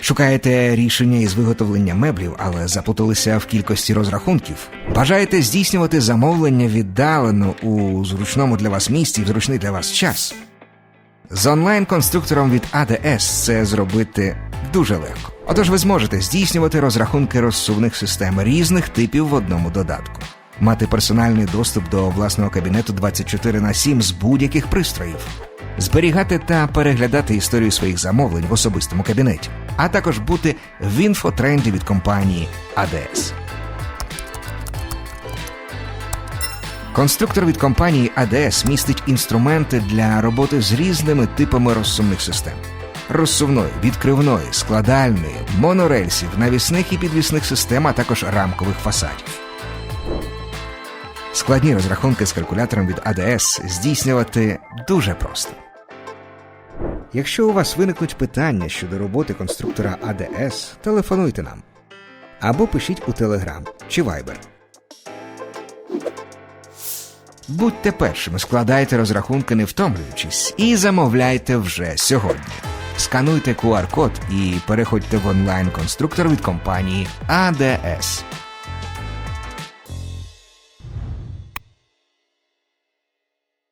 Шукаєте рішення із виготовлення меблів, але заплуталися в кількості розрахунків. Бажаєте здійснювати замовлення віддалено у зручному для вас місці в зручний для вас час. З онлайн-конструктором від ADS це зробити дуже легко. Отож, ви зможете здійснювати розрахунки розсувних систем різних типів в одному додатку, мати персональний доступ до власного кабінету 24 на 7 з будь-яких пристроїв, зберігати та переглядати історію своїх замовлень в особистому кабінеті, а також бути в інфотренді від компанії ADS. Конструктор від компанії ADS містить інструменти для роботи з різними типами розсувних систем: розсувної, відкривної, складальної, монорельсів, навісних і підвісних систем, а також рамкових фасадів. Складні розрахунки з калькулятором від ADS здійснювати дуже просто. Якщо у вас виникнуть питання щодо роботи конструктора ADS, телефонуйте нам або пишіть у Telegram чи Viber. Будьте першими, складайте розрахунки не втомлюючись і замовляйте вже сьогодні. Скануйте QR-код і переходьте в онлайн-конструктор від компанії ADS.